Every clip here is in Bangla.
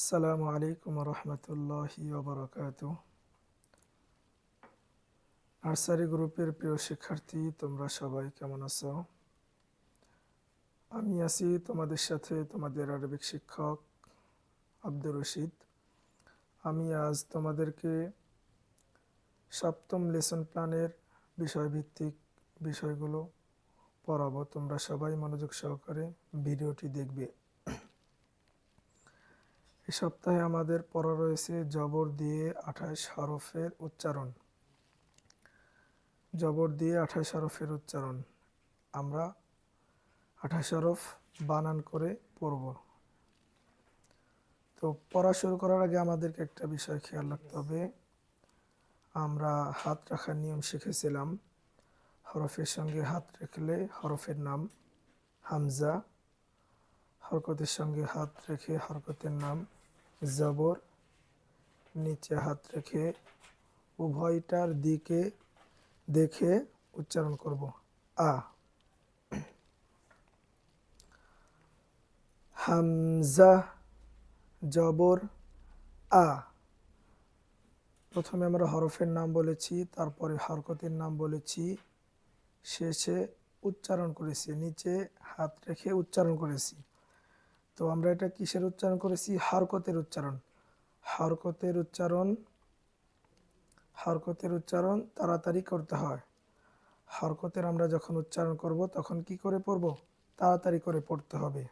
আসসালামু আলাইকুম রহমতুল্লাহি ওবরাকাত। নার্সারি গ্রুপের প্রিয় শিক্ষার্থী, তোমরা সবাই কেমন আছো? আমি আছি তোমাদের সাথে তোমাদের আরবিক শিক্ষক আব্দুর রশিদ। আমি আজ তোমাদেরকে সপ্তম লেসন প্ল্যানের বিষয়ভিত্তিক বিষয়গুলো পড়াবো। তোমরা সবাই মনোযোগ সহকারে ভিডিওটি দেখবে। এ সপ্তাহে আমাদের পড়া রয়েছে জবর দিয়ে আঠাশ হরফের উচ্চারণ। জবর দিয়ে আঠাশ হরফের উচ্চারণ। আমরা আঠাশ হরফ বানান করে পড়ব। তো পড়া শুরু করার আগে আমাদেরকে একটা বিষয় খেয়াল রাখতে হবে। আমরা হাত রাখার নিয়ম শিখেছিলাম। হরফের সঙ্গে হাত রাখলে হরফের নাম হামজা, হরকতের সঙ্গে হাত রেখে হরকতের নাম জবর, নিচে হাত রেখে উভয়টার দিকে দেখে উচ্চারণ করব। আ। হামজা, জবর, আ। প্রথমে আমরা হরফের নাম বলেছি, তারপরে হরকতের নাম বলেছি, শেষে উচ্চারণ করেছি, নিচে হাত রেখে উচ্চারণ করেছি। তো আমরা এটা কিসের উচ্চারণ করেছি? হরকতের উচ্চারণ। হরকতের উচ্চারণ হরকতের উচ্চারণ তাড়াতাড়ি করতে হয়। হরকতের আমরা যখন উচ্চারণ করব, তখন কি করে পড়ব? তাড়াতাড়ি করে পড়তে হবে।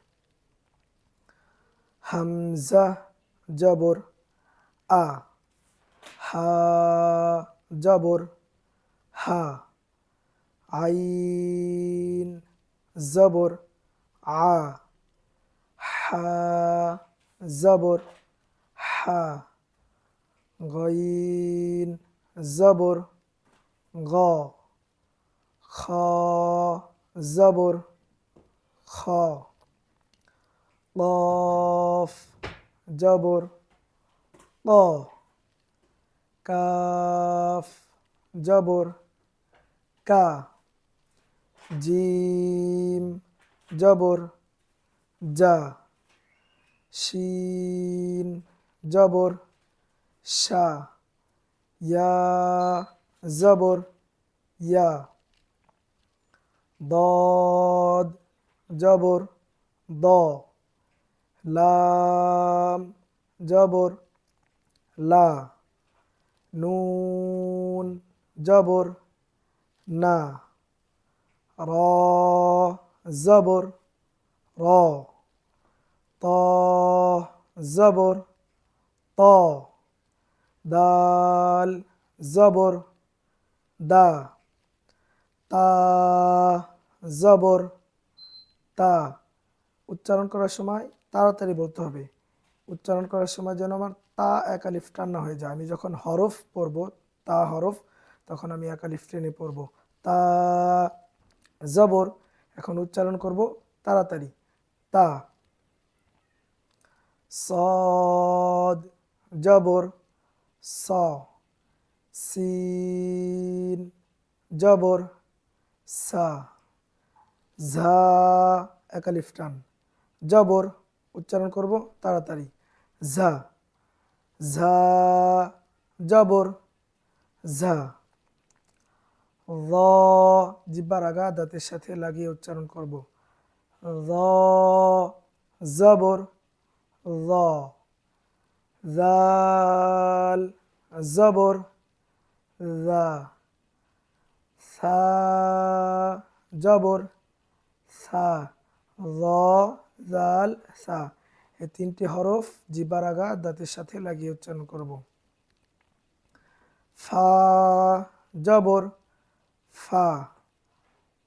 হামজা, জবর, আ। হা, জবর, হা। আইন, জবর, আ। জবর, হা, গইন, জবর, গ, খ, জবর, খ, কফ, জবর, ক, কাফ, জবর, কা, জিম, জবর যা শিন জবর শা ইয়া, জবর, ইয়া। দদ, জবর, দ। লাম, জবর, লা। নুন, জবর, না। র, জবর, র। ত, জবর, ত, দাল, জবর, দা, তা, জবর, তা। উচ্চারণ করার সময় তাড়াতাড়ি বলতে হবে। উচ্চারণ করার সময় যেন আমার তা একা একালিফ টান্না হয়ে যায়। আমি যখন হরফ পড়ব, তা হরফ, তখন আমি একালিফ টেনে পড়ব। তা, জবর, এখন উচ্চারণ করব তাড়াতাড়ি। তা সদ, জবর, স, সিন, জবর, সা, ঝা একালিফ টান। জবর, উচ্চারণ করব তাড়াতাড়ি। ঝা ঝা, জবর, ঝা। র, জিব্বার আগা দাঁতের সাথে লাগিয়ে উচ্চারণ করব। র, জবর র জাল, জবর, জা। সা, জবর, সা। র, জাল, সা। এই তিনটি হরফ জিবার আগা দাঁতের সাথে লাগিয়ে উচ্চারণ করব। ফা, জবর, ফা।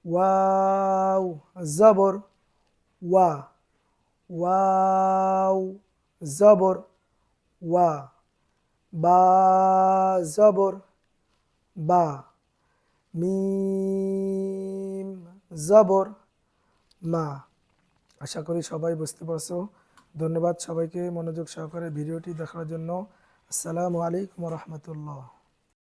ওয়াও, জবর, ওয়া। ওয়াও জবর ওয়া বা জবর বা মিম জবর মা আশা করি সবাই বুঝতে পারছ। ধন্যবাদ সবাইকে মনোযোগ সহকারে ভিডিওটি দেখার জন্য। আসসালামু আলাইকুম রহমতুল্লাহ।